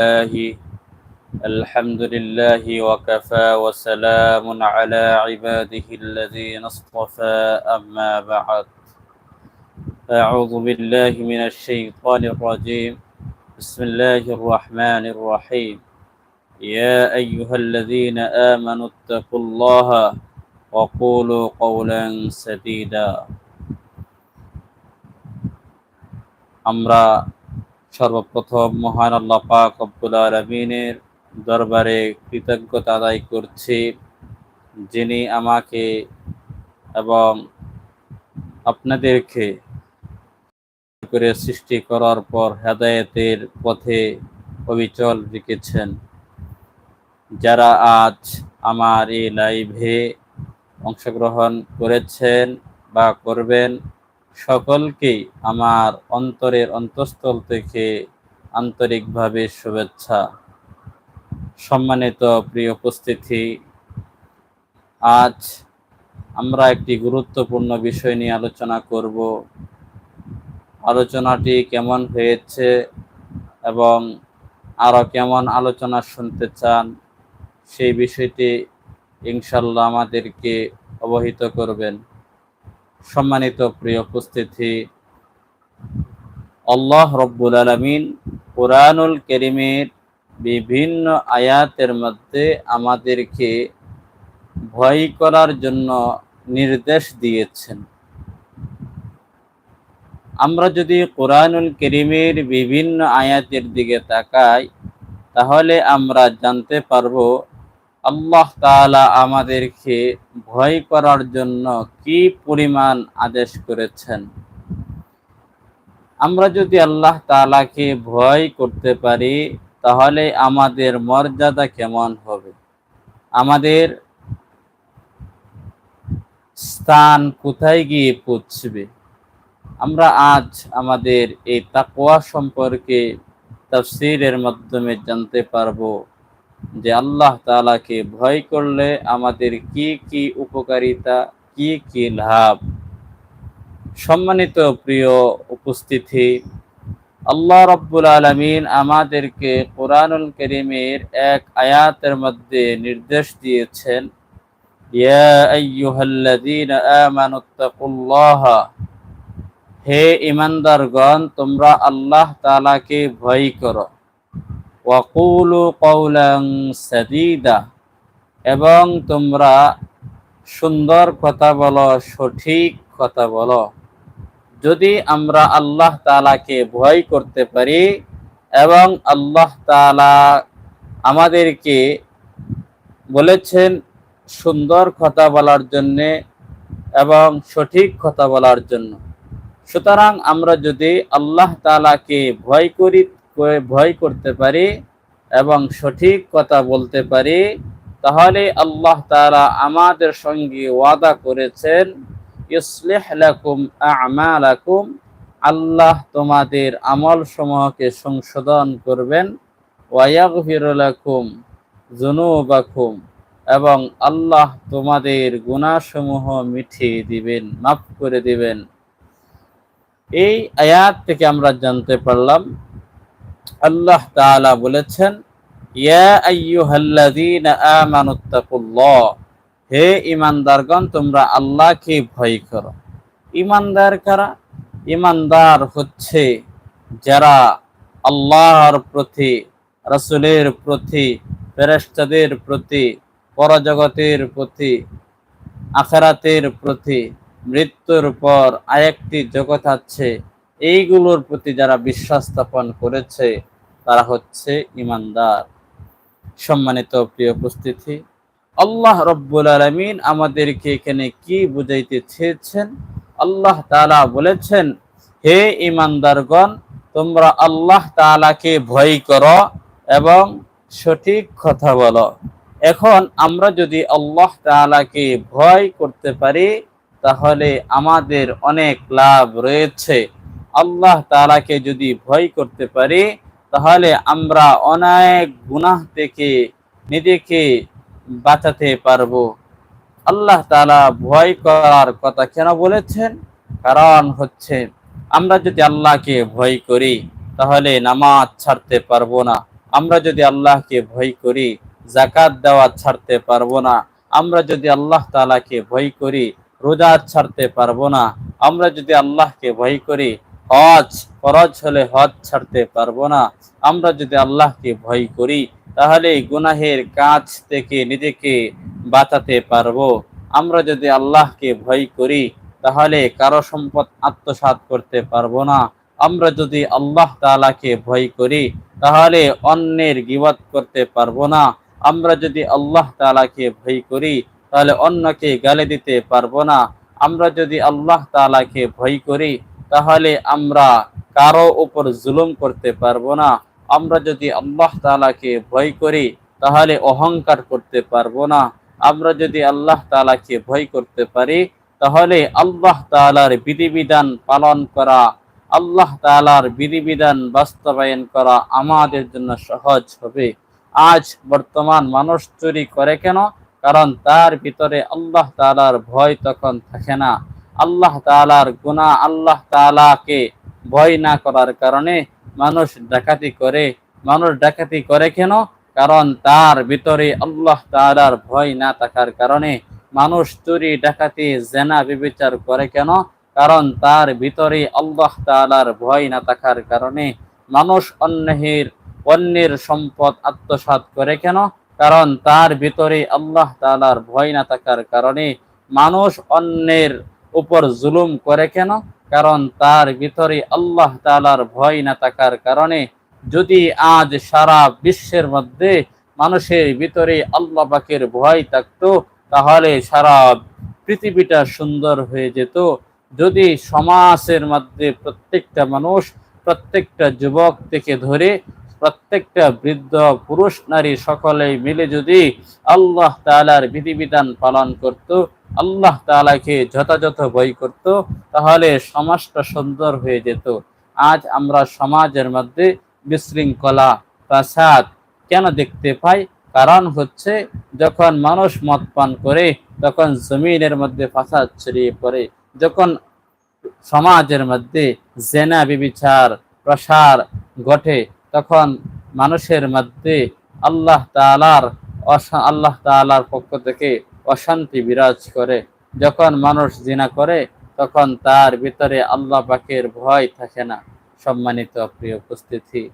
الله الحمد لله وكفى وسلام على عباده الذين اصطفى أما بعد أعوذ بالله من الشيطان الرجيم بسم الله الرحمن الرحيم يا أيها الذين آمنوا اتقوا الله وقولوا قولا سديدا আমরা সর্বপ্রথম মহান আল্লাহ পাক আব্দুল আলমিনের দরবারে কৃতজ্ঞতা আদায় করছি, যিনি আমাকে এবং আপনাদেরকে করে সৃষ্টি করার পর হেদায়েতের পথে অবিচল রেখেছেন। যারা আজ আমার এই লাইভে অংশগ্রহণ করেছেন বা করবেন সকলকেই আমার অন্তরের অন্তঃস্থল থেকে আন্তরিকভাবে শুভেচ্ছা। সম্মানিত প্রিয় উপস্থিতি, আজ আমরা একটি গুরুত্বপূর্ণ বিষয় নিয়ে আলোচনা করব। আলোচনাটি কেমন হয়েছে এবং আরও কেমন আলোচনা শুনতে চান, সেই বিষয়টি ইনশাল্লাহ আমাদেরকে অবহিত করবেন। সম্মানিত প্রিয় উপস্থিতি, আল্লাহ রব্বুল আলমিন কোরআনুল করিমের বিভিন্ন আয়াতের মধ্যে আমাদেরকে ভয় করার জন্য নির্দেশ দিয়েছেন। আমরা যদি কোরআনুল করিমের বিভিন্ন আয়াতের দিকে তাকাই, তাহলে আমরা জানতে পারব আল্লাহ তাআলা আমাদেরকে ভয় করার জন্য কি পরিমাণ আদেশ করেছেন? আমরা যদি আল্লাহ তাআলাকে ভয় করতে পারি, তাহলে আমাদের মর্যাদা কেমন হবে? আমাদের স্থান কোথায় গিয়ে পৌঁছবে? আমরা আজ আমাদের এই তাকওয়া সম্পর্কে তাফসীরের মাধ্যমে জানতে পারব। যে আল্লাহ তালাকে ভয় করলে আমাদের কি কি উপকারিতা, কি কি লাভ? সম্মানিত প্রিয় উপস্থিতি, আল্লাহ রব্বুল আলমিন আমাদেরকে কোরআনুল করিমের এক আয়াতের মধ্যে নির্দেশ দিয়েছেন হে ইমানদারগণ তোমরা আল্লাহ তালাকে ভয় করো। ওয়াকুলু কৌলাং সাদিদা। এবং তোমরা সুন্দর কথা বলো, সঠিক কথা বলো। যদি আমরা আল্লাহ তালাকে ভয় করতে পারি এবং আল্লাহ তালা আমাদেরকে বলেছেন সুন্দর কথা বলার জন্যে এবং সঠিক কথা বলার জন্য। সুতরাং আমরা যদি আল্লাহ তালাকে ভয় করি ভয় করতে পারি এবং সঠিক কথা বলতে পারি, তাহলে আল্লাহ তারা আমাদের সঙ্গে ওয়াদা করেছেন ইসলেহ লাকুম আল্লাহ তোমাদের আমল সমূহকে সংশোধন করবেন ওয়াগফিরুলাকুম জুনুবাকুম এবং আল্লাহ তোমাদের গুণাসমূহ মিঠিয়ে দিবেন, মাফ করে দিবেন। এই আয়াত থেকে আমরা জানতে পারলাম আল্লাহ তাআলা বলেছেন, ইয়া আইয়ুহাল্লাযীনা আমানুত্তাকুল্লাহ হে ঈমানদারগণ, তোমরা আল্লাহকে ভয় করো। ঈমানদার কারা? ঈমানদার হচ্ছে যারা আল্লাহর প্রতি, রাসূলের প্রতি, ফেরেশতাদের প্রতি, পরজগতের প্রতি, আখেরাতের প্রতি, মৃত্যুর পর আরেকটি জগৎ আছে এইগুলোর প্রতি যারা বিশ্বাস স্থাপন করেছে, তারা হচ্ছে ইমানদার। সম্মানিত প্রিয় উপস্থিতি, আল্লাহ রব্বুল আলমিন আমাদেরকে এখানে কি বুঝাইতে চেয়েছেন? আল্লাহ তালা বলেছেন, হে ইমানদারগণ, তোমরা আল্লাহ তালাকে ভয় করো এবং সঠিক কথা বলো। এখন আমরা যদি আল্লাহ তালাকে ভয় করতে পারি, তাহলে আমাদের অনেক লাভ রয়েছে। আল্লাহ তালাকে যদি ভয় করতে পারি, তাহলে আমরা অনেক গুনাহ থেকে, নিজেকে বাঁচাতে পারব। আল্লাহ তালা ভয় করার কথা কেন বলেছেন? কারণ হচ্ছে, আমরা যদি আল্লাহকে ভয় করি, তাহলে নামাজ ছাড়তে পারব না। আমরা যদি আল্লাহকে ভয় করি জাকাত দেওয়া ছাড়তে পারব না। আমরা যদি আল্লাহ তালাকে ভয় করি, রোজা ছাড়তে পারব না। আমরা যদি আল্লাহকে ভয় করি হজ, ফরজ হলে হজ ছাড়তে পারব না। আমরা যদি আল্লাহকে ভয় করি, তাহলে গুনাহের কাজ থেকে নিজেকে বাঁচাতে পারব। আমরা যদি আল্লাহকে ভয় করি, তাহলে কারও সম্পদ আত্মসাৎ করতে পারব না। আমরা যদি আল্লাহ তাআলাকে ভয় করি, তাহলে অন্যের গিবত করতে পারব না। আমরা যদি আল্লাহ তালাকে ভয় করি, তাহলে অন্যকে গালে দিতে পারব না। আমরা যদি আল্লাহ তাআলাকে ভয় করি তাহলে আমরা কারও উপর জুলুম করতে পারব না। আমরা যদি আল্লাহ তাআলাকে ভয় করি, তাহলে অহংকার করতে পারব না। আমরা যদি আল্লাহ তালাকে ভয় করতে পারি, তাহলে আল্লাহ তাআলার বিধিবিধান পালন করা, আল্লাহ তাআলার বিধিবিধান বাস্তবায়ন করা আমাদের জন্য সহজ হবে। আজ বর্তমান মানুষ চুরি করে কেন? কারণ তার ভিতরে আল্লাহ তাআলার ভয় তখন থাকে না। আল্লাহ তাআলার গুনাহ আল্লাহ তাআলাকে ভয় না করার কারণে মানুষ ডাকাতি করে। মানুষ ডাকাতি করে কেন? কারণ তার ভিতরে আল্লাহ তাআলার ভয় না থাকার কারণে মানুষ চুরি, ডাকাতি, জেনা বিবেচার করে কেন? কারণ তার ভিতরে আল্লাহ তাআলার ভয় না থাকার কারণে মানুষ অন্যের অন্যের সম্পদ আত্মসাৎ করে কেন? কারণ তার ভিতরে আল্লাহ তাআলার ভয় না থাকার কারণে মানুষ অন্যের উপর জুলুম করে কেন? কারণ তার ভিতরে আল্লাহ তাআলার ভয় না থাকার কারণে যদি আজ সারা বিশ্বের মধ্যে মানুষের ভিতরে আল্লাহ পাকের ভয় থাকতো, তাহলে সারা পৃথিবীটা সুন্দর হয়ে যেত। যদি সমাজের মধ্যে প্রত্যেকটা মানুষ, প্রত্যেকটা যুবক থেকে ধরে প্রত্যেকটা বৃদ্ধ, পুরুষ, নারী সকলে মিলে যদি আল্লাহ তাআলার বিধিবিধান পালন করত আল্লাহ তাআলাকে যথাযথ বই করত, তাহলে সমাজটা সুন্দর হয়ে যেত। আজ আমরা সমাজের মধ্যে বিশৃঙ্খলা প্রাসাদ কেন দেখতে পাই? কারণ হচ্ছে যখন মানুষ মদ পান করে, তখন জমিনের মধ্যে ফাসাদ ছড়িয়ে পড়ে। যখন সমাজের মধ্যে জেনা, বিবিচার, প্রসার ঘটে, তখন মানুষের মধ্যে আল্লাহ তাআলার অশা- আল্লাহ তাআলার পক্ষ থেকে অশান্তি বিরাজ করে। যখন মানুষ জিনা করে, তখন তার ভিতরে আল্লাহ পাকের ভয় থাকে না। সম্মানিত প্রিয় উপস্থিতি,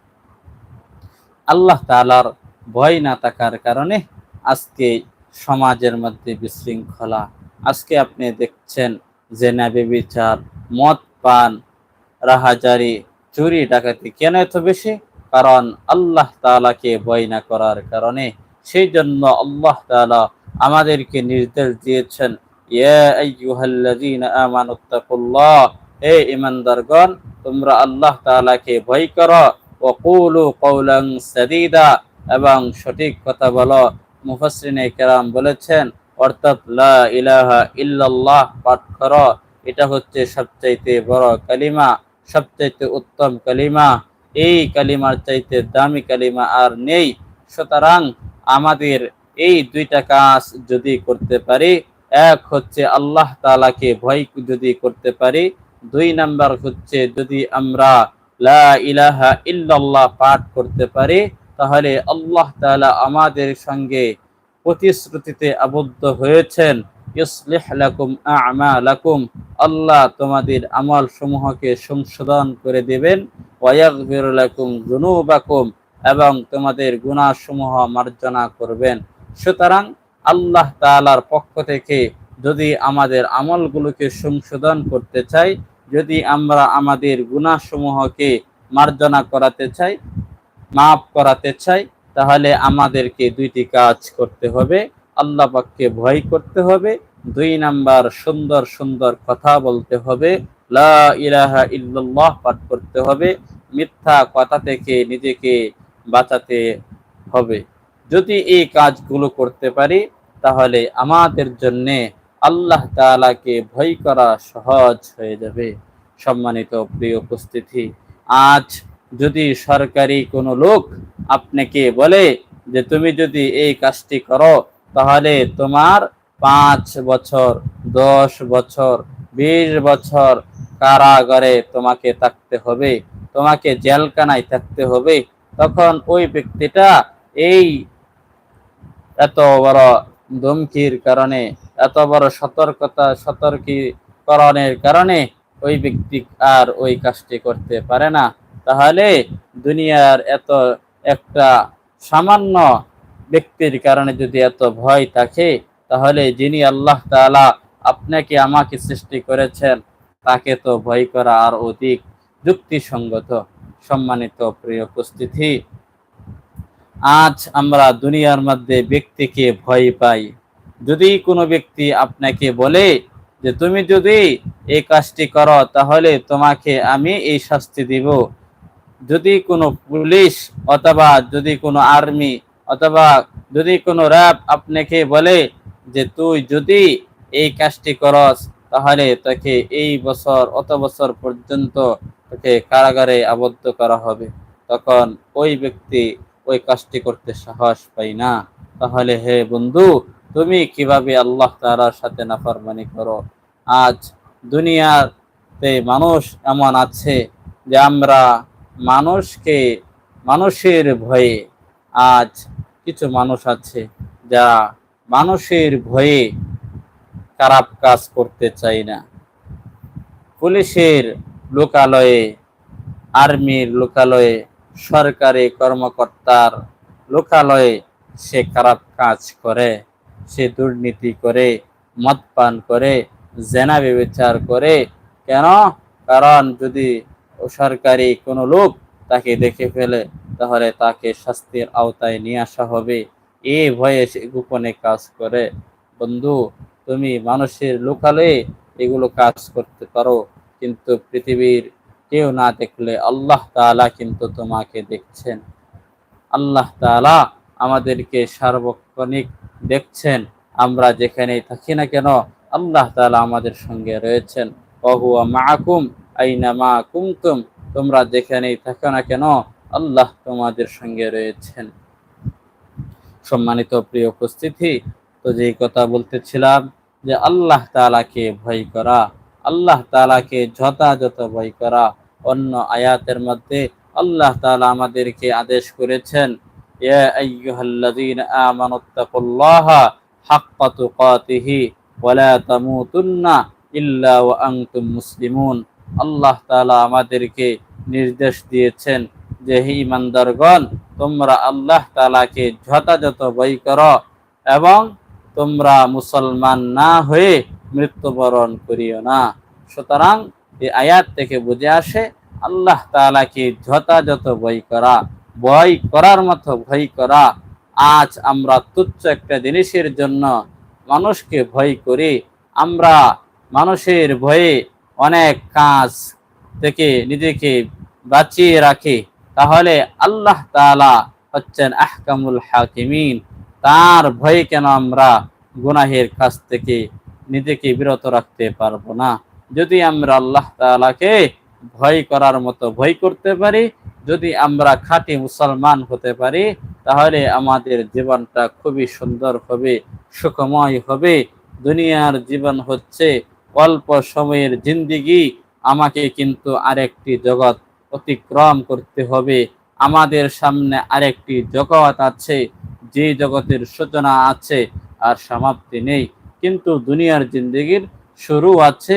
আল্লাহ তাআলার ভয় না থাকার কারণে আজকে সমাজের মধ্যে বিশৃঙ্খলা। আজকে আপনি দেখছেন জেনা বেবিচার মদ পান, রাহাজারি, চুরি, ডাকাতি কেন এত বেশি? কারণ আল্লাহ তাআলাকে ভয় না করার কারণে। সেই জন্য আল্লাহ তাআলা আমাদেরকে নির্দেশ দিয়েছেন তোমরা আল্লাহ তাআলাকে ভয় করো ওয়া কুলু কওলান এবং সঠিক কথা বলো। মুফাসসিরিনে কেরাম বলেছেন, অর্থাৎ ইল্লাল্লাহ পাঠ করো, এটা হচ্ছে সবচাইতে বড় কালিমা, সবচাইতে উত্তম কালিমা। এই কালিমার চাইতে দামি কালিমা আর নেই। সুতরাং আমাদের এই দুইটা কাজ যদি করতে পারি, এক হচ্ছে আল্লাহ তাআলাকে ভয় যদি করতে পারি, দুই নাম্বার হচ্ছে যদি আমরা লা ইলাহা ইল্লাল্লাহ পাঠ করতে পারি, তাহলে আল্লাহ তাআলা আমাদের সঙ্গে প্রতিশ্রুতিতে আবদ্ধ হয়েছেন ইসলিহ লাকুম আল্লাহ তোমাদের আমল সমূহকে সংশোধন করে দেবেন, ওয়াগফির লাকুম যুনুবাকুম, এবং তোমাদের গুণাসমূহ মার্জনা করবেন। সুতরাং আল্লাহ তাআলার পক্ষ থেকে যদি আমাদের আমলগুলোকে সংশোধন করতে চাই, যদি আমরা আমাদের গুনাহ সমূহকে মার্জনা করাতে চাই, মাফ করাতে চাই, তাহলে আমাদেরকে দুইটি কাজ করতে হবে। আল্লাহ পাককে ভয় করতে হবে, দুই নাম্বার সুন্দর সুন্দর কথা বলতে হবে, লা পাঠ করতে হবে, মিথ্যা কথা থেকে নিজেকে বাঁচাতে হবে। যদি এই কাজগুলো করতে পারি, তাহলে আমাদের জন্য আল্লাহ তাআলাকে ভয় করা সহজ হয়ে যাবে। সম্মানিত প্রিয় উপস্থিতি, আজ যদি সরকারি কোনো লোক আপনাকে বলে যে, তুমি যদি এই কাজটি করো, তাহলে তোমার পাঁচ বছর, দশ বছর, বিশ বছর কারাগারে তোমাকে থাকতে হবে, তোমাকে জেলখানায় থাকতে হবে। তখন ওই ব্যক্তিটা এই এত বড় ধমকির কারণে, এত বড় সতর্কতা সতর্কীকরণের কারণে ওই ব্যক্তি আর ওই কাজটি করতে পারে না। তাহলে দুনিয়ার এত একটা সামান্য ব্যক্তির কারণে যদি এত ভয় থাকে, তাহলে যিনি আল্লাহ তাআলা আপনাকে আমাকে সৃষ্টি করেছেন, তাকে তো ভয় করা আর অধিক যুক্তিসঙ্গত। সম্মানিত প্রিয় উপস্থিতি আজ আমরা দুনিয়ার মধ্যে ব্যক্তিকে ভয় পাই। যদি কোনো ব্যক্তি আপনাকে বলে যে, তুমি যদি এই কাজটি করো, তাহলে তোমাকে আমি এই শাস্তি দিব। যদি কোনো পুলিশ অথবা যদি কোনো আর্মি অথবা যদি কোনো র্যাব আপনাকে বলে যে, তুই যদি এই কাজটি করস, তাহলে তাকে এই বছর অত বছর পর্যন্ত তাকে কারাগারে আবদ্ধ করা হবে। তখন ওই ব্যক্তি ওই কাজটি করতে সাহস পাই না। তাহলে হে বন্ধু, তুমি কীভাবে আল্লাহ তাআলার সাথে নাফরমানি করো? আজ দুনিয়াতে মানুষ এমন আছে যে আমরা মানুষকে, মানুষের ভয়ে আজ কিছু মানুষ আছে যা মানুষের ভয়ে খারাপ কাজ করতে চাই না। পুলিশের লোকালয়ে, আর্মির লোকালয়ে সরকারি কর্মকর্তার লোকালয়ে সে খারাপ কাজ করে, সে দুর্নীতি করে, মদ পান করে, জেনা বিচার করে। কেন? কারণ যদি সরকারি কোনো লোক তাকে দেখে ফেলে, তাহলে তাকে শাস্তির আওতায় নিয়ে আসা হবে। এ ভয়ে সে গোপনে কাজ করে। বন্ধু, তুমি মানুষের লোকালয়ে এগুলো কাজ করতে পারো, কিন্তু পৃথিবীর কেউ না দেখলে আল্লাহ তাআলা কিন্তু তোমাকে দেখছেন। আল্লাহ তাআলা আমাদেরকে সার্বক্ষণিক দেখছেন। আমরা যেখানেই থাকি না কেন, আল্লাহ তালা আমাদের সঙ্গে রয়েছেন। ওহুয়া মাআকুম, আইনা মা কুমতুম তোমরা যেখানেই থাকো না কেন, আল্লাহ তোমাদের সঙ্গে রয়েছেন। সম্মানিত প্রিয় উপস্থিতি, তো যেই কথা বলতেছিলাম যে আল্লাহ তাআলাকে ভয় করা আল্লাহ তালাকে যথাযথ ভয় করা অন্য আয়াতের মধ্যে আল্লাহ তালা আমাদেরকে আদেশ করেছেন আল্লাহ তাআলা আমাদেরকে নির্দেশ দিয়েছেন যে, হে ইমানদারগণ তোমরা আল্লাহ তালাকে যথাযথ ভয় করো এবং তোমরা মুসলমান না হয়ে মৃত্যুবরণ করিও না। সুতরাং এই আয়াত থেকে বুঝে আসে, আল্লাহ তাআলাকে যথাযথ ভয় করা, ভয় করার মতো ভয় করা, আজ আমরা তুচ্ছ একটা জিনিসের জন্য মানুষকে ভয় করি। আমরা মানুষের ভয়ে অনেক কাজ থেকে নিজেকে বাঁচিয়ে রাখি। তাহলে আল্লাহ তাআলা হচ্ছেন আহকামুল হাকিমিন। তার ভয়ে কেন আমরা গুনাহের কাছ থেকে নিজেকে বিরত রাখতে পারব না। যদি আমরা আল্লাহ তাআলাকে ভয় করার মতো ভয় করতে পারি, যদি আমরা খাঁটি মুসলমান হতে পারি, তাহলে আমাদের জীবনটা খুবই সুন্দর হবে, সুখময় হবে। দুনিয়ার জীবন হচ্ছে অল্প সময়ের জিন্দিগি। আমাকে কিন্তু আরেকটি জগৎ অতিক্রম করতে হবে। আমাদের সামনে আরেকটি জগৎ আছে, যে জগতের সূচনা আছে, আর সমাপ্তি নেই। কিন্তু দুনিয়ার জিন্দগির শুরু আছে,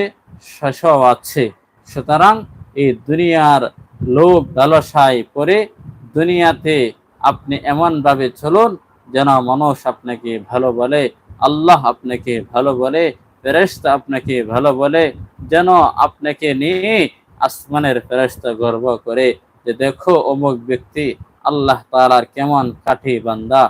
শেষও আছে। সুতরাং এই দুনিয়ার লোক লালসায় পরে দুনিয়াতে আপনি এমনভাবে চলুন যেন মানুষ আপনাকে ভালো বলে, আল্লাহ আপনাকে ভালো বলে, ফেরেশতা আপনাকে ভালো বলে, যেন আপনাকে নিয়ে আসমানের ফেরেশতা গর্ব করে যে দেখো অমুক ব্যক্তি আল্লাহ তালার কেমন কাঠি বান্দা।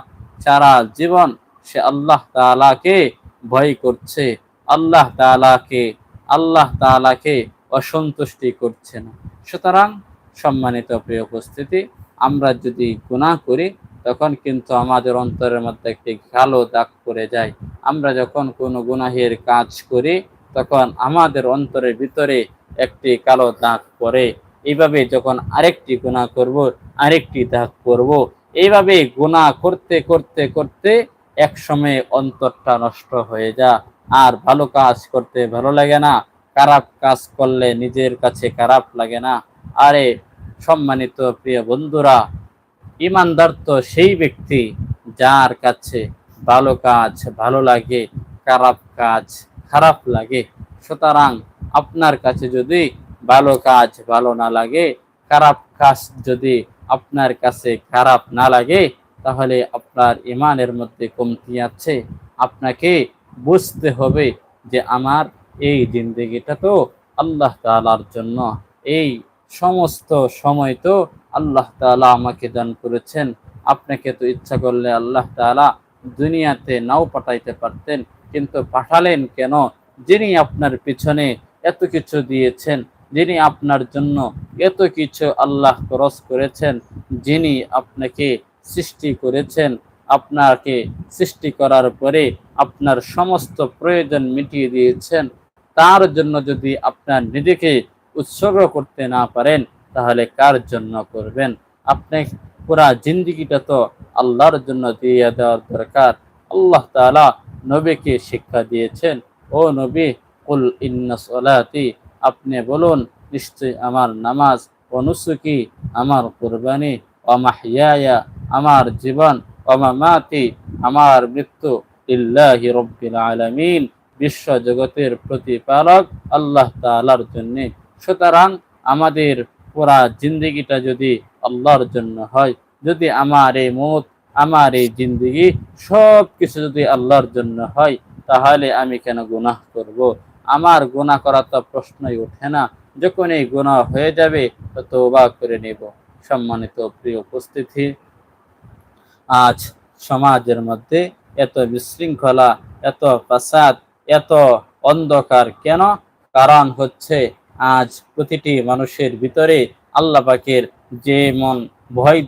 সারা জীবন সে আল্লাহ তাআলাকে ভয় করছে, আল্লাহ তাআলাকে আল্লাহ তাআলাকে অসন্তুষ্টি করছে না। সুতরাং সম্মানিত প্রিয় উপস্থিতি, আমরা যদি গুনাহ করি, তখন কিন্তু আমাদের অন্তরের মধ্যে একটি কালো দাগ পড়ে যায়। আমরা যখন কোনো গুনাহের কাজ করি, তখন আমাদের অন্তরের ভিতরে একটি কালো দাগ পড়ে। এইভাবে যখন আরেকটি গুনাহ করব, আরেকটি দাগ করব এইভাবে গুনাহ করতে করতে করতে এক সময় অন্তরটা নষ্ট হয়ে যা। আর ভালো কাজ করতে ভালো লাগে না। খারাপ কাজ করলে নিজের কাছে খারাপ লাগে না। আরে, সম্মানিত প্রিয় বন্ধুরা, ইমানদার তো সেই ব্যক্তি যার কাছে ভালো কাজ ভালো লাগে, খারাপ কাজ খারাপ লাগে। সুতরাং আপনার কাছে যদি ভালো কাজ ভালো না লাগে, খারাপ কাজ যদি আপনার কাছে খারাপ না লাগে তাহলে আপনার ইমানের মধ্যে কমতি আছে। আপনাকে বুঝতে হবে যে আমার এই জিন্দগিটা তো আল্লাহ তালার জন্য। এই সমস্ত সময় তো আল্লাহ তাআলা আমাকে দান করেছেন। আপনাকে তো ইচ্ছা করলে আল্লাহ তাআলা দুনিয়াতে নাও পাঠাইতে পারতেন, কিন্তু পাঠালেন কেন? যিনি আপনার পিছনে এত কিছু দিয়েছেন, যিনি আপনার জন্য এত কিছু আল্লাহ খরচ করেছেন, যিনি আপনাকে সৃষ্টি করেছেন, আপনাকে সৃষ্টি করার পরে আপনার সমস্ত প্রয়োজন মিটিয়ে দিয়েছেন। তার জন্য যদি আপনার নিজেকে উৎসর্গ করতে না পারেন, তাহলে কার জন্য করবেন? আপনি পুরা জিন্দিগিটা তো আল্লাহর জন্য দিয়ে দেওয়ার দরকার। আল্লাহ তাআলা নবীকে শিক্ষা দিয়েছেন, ও নবী, কুল ইন্না সলাতি আপনি বলুন নিশ্চয় আমার নামাজ ও নুসুকি আমার কুরবানি ও মাহিয়ায়া আমার জীবন ও মামাতি আমার মৃত্যু ইল্লাহি রব্বিল আলামিন বিশ্ব জগতের প্রতিপালক আল্লাহ তাআলার জন্য। সুতরাং আমাদের পুরা জিন্দগিটা যদি আল্লাহর জন্য হয়, যদি আমার এই মত, আমার এই জিন্দগি সব কিছু যদি আল্লাহর জন্য হয়, তাহলে আমি কেন গুনাহ করব। আমার গুনাহ করা তো প্রশ্নই ওঠে না। যখন এই গুনাহ হয়ে যাবে, তো বা করে নেব। সম্মানিত প্রিয় উপস্থিতি, আজ সমাজের মধ্যে এত বিশৃঙ্খলা, এত ফাসাদ, এত অন্ধকার কেন? কারণ হচ্ছে আজ প্রতিটি মানুষের ভিতরে আল্লাহ পাকের যেমন ভয়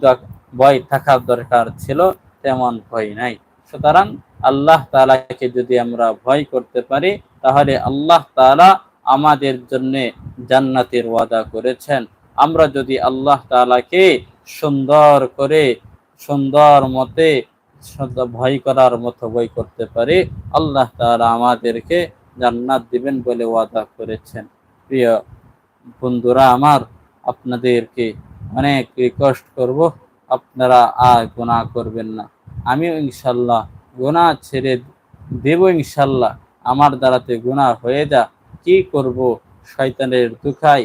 ভয় থাকার দরকার ছিল, তেমন ভয় নাই। সুতরাং আল্লাহ তালাকে যদি আমরা ভয় করতে পারি, তাহলে আল্লাহ তালা আমাদের জন্য জান্নাতের ওয়াদা করেছেন। আমরা যদি আল্লাহ তালাকে সুন্দর করে, সুন্দর মতে ভয় করার মতো বই করতে পারি, আল্লাহ তালা আমাদেরকে জান্নাত দিবেন বলে ওয়াদা করেছেন। প্রিয় বন্ধুরা, আমার আপনাদেরকে অনেক রিকোয়েস্ট করব, আপনারা আর গোনা করবেন না। আমিও ইনশাল্লাহ গোনা ছেড়ে দেব ইনশাল্লাহ আমার দ্বারাতে গুণা হয়ে যা কি করব? শয়তানের দুখাই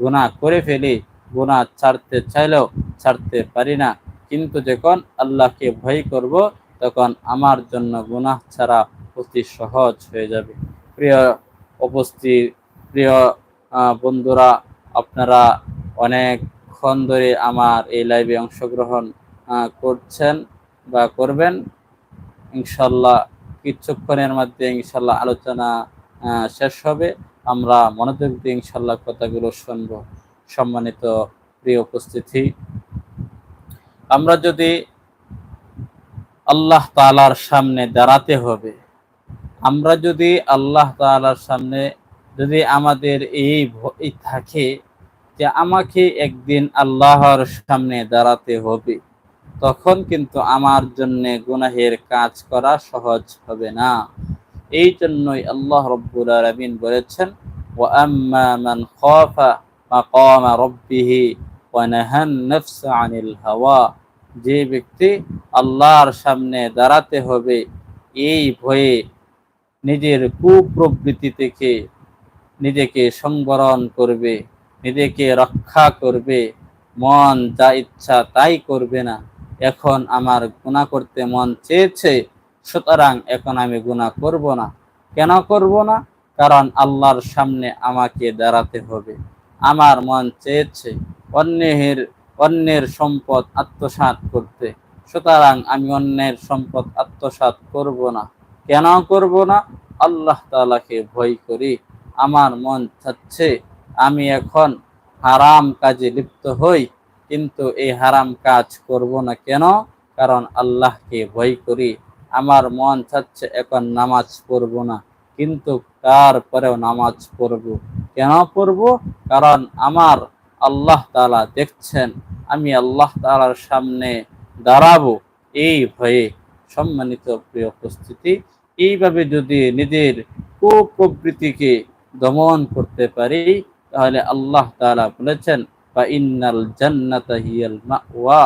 গুণা করে ফেলি। গুণা ছাড়তে চাইলেও ছাড়তে পারি না। কিন্তু যখন আল্লাহকে ভয় করব, তখন আমার জন্য গুনাহ ছাড়া অতি সহজ হয়ে যাবে। প্রিয় উপস্থিত, প্রিয় বন্ধুরা, আপনারা অনেকক্ষণ ধরে আমার এই লাইভে অংশগ্রহণ করছেন বা করবেন। ইনশাল্লাহ কিছুক্ষণের মধ্যে ইনশাল্লাহ আলোচনা শেষ হবে। আমরা মনোযোগ দিয়ে ইনশাল্লাহ কথাগুলো শুনব। সম্মানিত প্রিয় উপস্থিতি, আমরা যদি আল্লাহ তালার সামনে দাঁড়াতে হবে, আমরা যদি আল্লাহ তালার সামনে যদি আমাদের এই থাকে যে আমাকে একদিন আল্লাহর সামনে দাঁড়াতে হবে, তখন কিন্তু আমার জন্য গুনাহের কাজ করা সহজ হবে না। এই জন্যই আল্লাহ রব্বুল আলমিন বলেছেন ও খাফা আনিল হাওয়া। যে ব্যক্তি আল্লাহর সামনে দাঁড়াতে হবে, এই ভয়ে নিজের কুপ্রবৃত্তি থেকে নিজেকে সংবরণ করবে, নিজেকে রক্ষা করবে। মন যা ইচ্ছা তাই করবে না। এখন আমার গুণা করতে মন চেয়েছে সুতরাং এখন আমি গুণা করব না। কেন করব না? কারণ আল্লাহর সামনে আমাকে দাঁড়াতে হবে। আমার মন চেয়েছে অন্যের অন্যের সম্পদ আত্মসাত করতে। সুতরাং আমি অন্যের সম্পদ আত্মসাত করব না। কেন করব না? আল্লাহ তালাকে ভয় করি। আমার মন চাচ্ছে আমি এখন হারাম কাজে লিপ্ত হই, কিন্তু এই হারাম কাজ করব না কেন? কারণ আল্লাহকে ভয় করি। আমার মন চাচ্ছে এখন নামাজ পড়ব না, কিন্তু তারপরেও নামাজ পড়ব? কেন পড়ব? কারণ আমার আল্লাহ তালা দেখছেন, আমি আল্লাহ তালার সামনে দাঁড়াবো। এই ভয়ে সম্মানিত প্রিয় উপস্থিতি, এইভাবে যদি নিজের কুপ্রবৃত্তিকে দমন করতে পারি, তাহলে আল্লাহ তালা বলেছেন বা ইন্নাল জান্নাতা হিয়াল মাওয়া।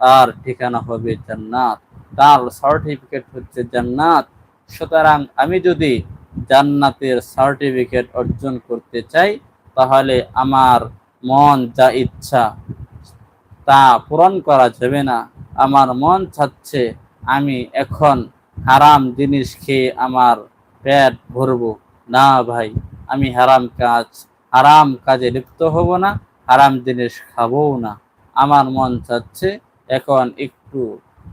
তার ঠিকানা হবে জান্নাত। তার সার্টিফিকেট হচ্ছে জান্নাত। সুতরাং আমি যদি জান্নাতের সার্টিফিকেট অর্জন করতে চাই, তাহলে আমার মন যা ইচ্ছা তা পূরণ করা যাবে না। আমার মন চাচ্ছে আমি এখন হারাম জিনিস খেয়ে আমার পেট ভরবো। না ভাই, আমি হারাম কাজ, হারাম কাজে লিপ্ত হব না, হারাম জিনিস খাবও না। আমার মন চাচ্ছে এখন একটু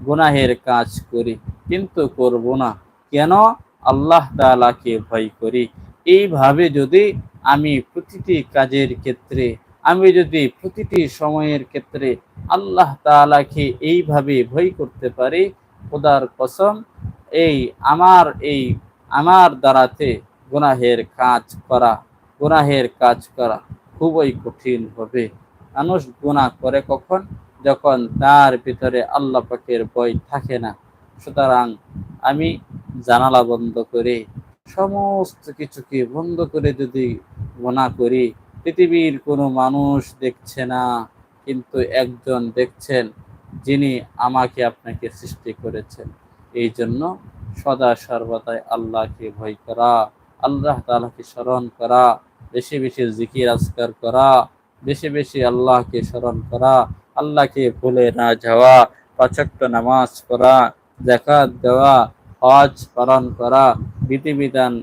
গুনাহের কাজ করি, কিন্তু করব না। কেন? আল্লাহ তাআলাকে ভয় করি। এইভাবে যদি আমি প্রতিটি কাজের ক্ষেত্রে, আমি যদি প্রতিটি সময়ের ক্ষেত্রে আল্লাহ তাআলাকে এইভাবে ভয় করতে পারি, খোদার কসম, এই আমার এই আমার দ্বারাতে গুনাহের কাজ করা, গুনাহের কাজ করা খুবই কঠিন হবে। মানুষ গুনাহ করে কখন? যখন তার ভিতরে আল্লাহ পাকের ভয় থাকে না, সুতরাং আমি জানালা বন্ধ করে সমস্ত কিছুকে বন্ধ করে যদি মনা করি, পৃথিবীর কোনো মানুষ দেখছে না, কিন্তু একজন দেখছেন যিনি আমাকে আপনাকে সৃষ্টি করেছেন। এই জন্য সদা সর্বদাই আল্লাহকে ভয় করা, আল্লাহ তাআলাকে স্মরণ করা, বেশি বেশি জিকির আজকার করা, বেশি বেশি আল্লাহকে স্মরণ করা আল্লাহকে ভুলে না যাওয়া, পাচক্ত নামাজ পড়া জাকাত দেওয়া, হজ পালন করা, বিধিবিধান,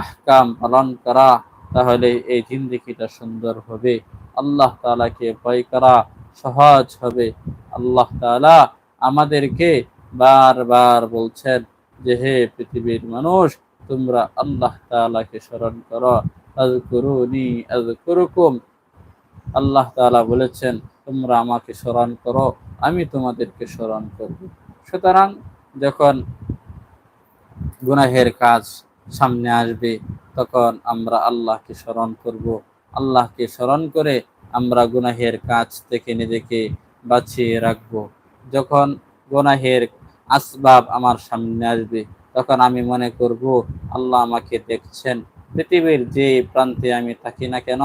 আহকাম পালন করা, তাহলে এই জিন্দিগিটা সুন্দর হবে। আল্লাহ তাআলাকে ভয় করা সহজ হবে। আল্লাহ তাআলা আমাদেরকে বারবার বলছেন যে, হে পৃথিবীর মানুষ, তোমরা আল্লাহ তাআলাকে স্মরণ করো। আযকুরুনি আযকুরুকুম আল্লাহ তাআলা বলেছেন, তোমরা আমাকে স্মরণ করো, আমি তোমাদেরকে স্মরণ করব। সুতরাং যখন গুনাহের কাজ সামনে আসবে, তখন আমরা আল্লাহকে স্মরণ করব। আল্লাহকে স্মরণ করে আমরা গুনাহের কাজ থেকে নিজেকে বাঁচিয়ে রাখব। যখন গুনাহের আসবাব আমার সামনে আসবে, তখন আমি মনে করব, আল্লাহ আমাকে দেখছেন। পৃথিবীর যে প্রান্তে আমি থাকি না কেন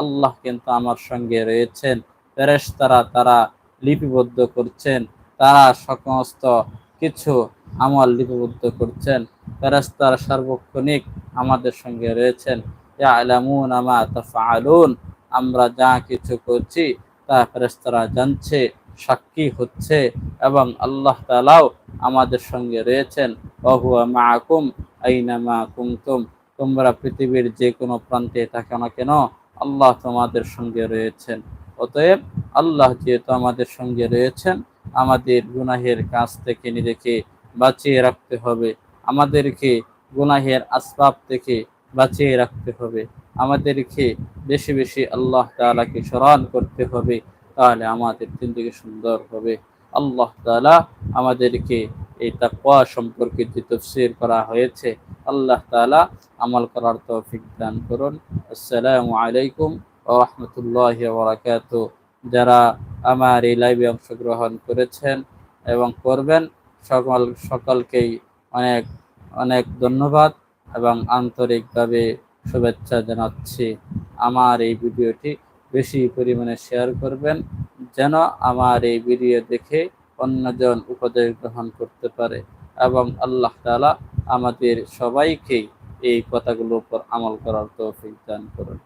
আল্লাহ কিন্তু আমার সঙ্গে রয়েছেন। ফেরেশতারা তারা লিপিবদ্ধ করছেন। তারা সমস্ত কিছু আমল লিপিবদ্ধ করছেন। ফেরেশতার সার্বক্ষণিক আমাদের সঙ্গে রয়েছেন। ইয়ালামুন মা তাফআলুন, আমরা যা কিছু করছি তা ফেরেশতারা জানছে, সাক্ষী হচ্ছে এবং আল্লাহ তালাও আমাদের সঙ্গে রয়েছেন। ওহুয়া মাআকুম আইনামা কুনতুম, তোমরা পৃথিবীর যে কোনো প্রান্তে থাকো না কেন আল্লাহ তোমাদের সঙ্গে রয়েছেন। অতএব আল্লাহ যেহেতু আমাদের সঙ্গে রয়েছেন, আমাদের গুনাহের কাছ থেকে নিজেকে বাঁচিয়ে রাখতে হবে। আমাদেরকে গুনাহের আসবাব থেকে বাঁচিয়ে রাখতে হবে। আমাদেরকে বেশি বেশি আল্লাহ তাআলাকে স্মরণ করতে হবে, তাহলে আমাদের জিন্দগি সুন্দর হবে। আল্লাহ তাআলা আমাদেরকে এই তাকওয়া সম্পর্কে যে তফসির করা হয়েছে, আল্লাহ তাআলা আমল করার তৌফিক দান করুন। আসসালামু আলাইকুম ওয়া রাহমাতুল্লাহি ওয়া বারাকাতুহু। যারা আমার এই লাইভে অংশগ্রহণ করেছেন এবং করবেন, সকল, সকলকেই অনেক অনেক ধন্যবাদ এবং আন্তরিকভাবে শুভেচ্ছা জানাচ্ছি। আমার এই ভিডিওটি বেশি পরিমাণে শেয়ার করবেন, যেন আমার এই ভিডিও দেখে অন্যজন উপদেশ গ্রহণ করতে পারে এবং আল্লাহ তালা আমাদের সবাইকে এই কথাগুলোর উপর আমল করার তৌফিক দান করুন।